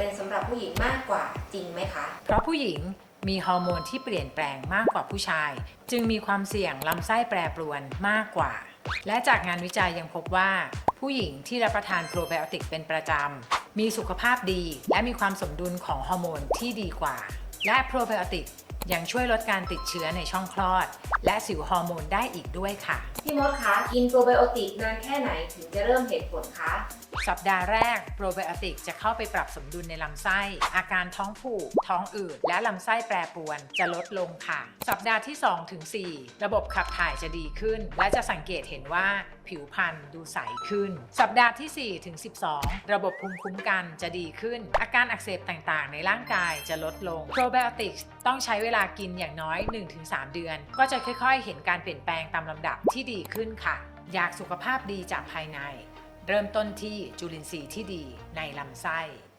เป็นสำหรับผู้หญิงมากกว่าจริงไหมคะ เพราะผู้หญิงมีฮอร์โมนที่เปลี่ยนแปลงมากกว่าผู้ชาย จึงมีความเสี่ยงลำไส้แปรปรวนมากกว่า และจากงานวิจัยยังพบว่า ผู้หญิงที่รับประทานโปรไบโอติกเป็นประจำ มีสุขภาพดี และมีความสมดุลของฮอร์โมนที่ดีกว่า และโปรไบโอติก ยังช่วยลดการติดเชื้อในช่องคลอด และสิวฮอร์โมนได้อีกด้วยค่ะ พี่มดคะ กินโปรไบโอติกนานแค่ไหนถึงจะเริ่มเห็นผลคะ สัปดาห์แรกโปรไบโอติกจะเข้าไปปรับสมดุลในลำไส้ อาการท้องผูก ท้องอืดและลำไส้แปรปรวนจะลดลงค่ะ สัปดาห์ที่2ถึง4ระบบขับถ่ายจะดีขึ้น และจะสังเกตเห็นว่าผิวพรรณดูใสขึ้น สัปดาห์ที่4ถึง12 ระบบภูมิคุ้มกันจะดีขึ้น อาการอักเสบต่างๆ ในร่างกายจะลดลงโปรไบโอติกต้องใช้เวลากินอย่างน้อย 1-3 เดือน ก็จะค่อยๆ เห็นการเปลี่ยนแปลงตามลำดับที่ดีขึ้นค่ะ อยากสุขภาพดีจากภายใน เริ่มต้นที่จุลินทรีย์ที่ดีในลำไส้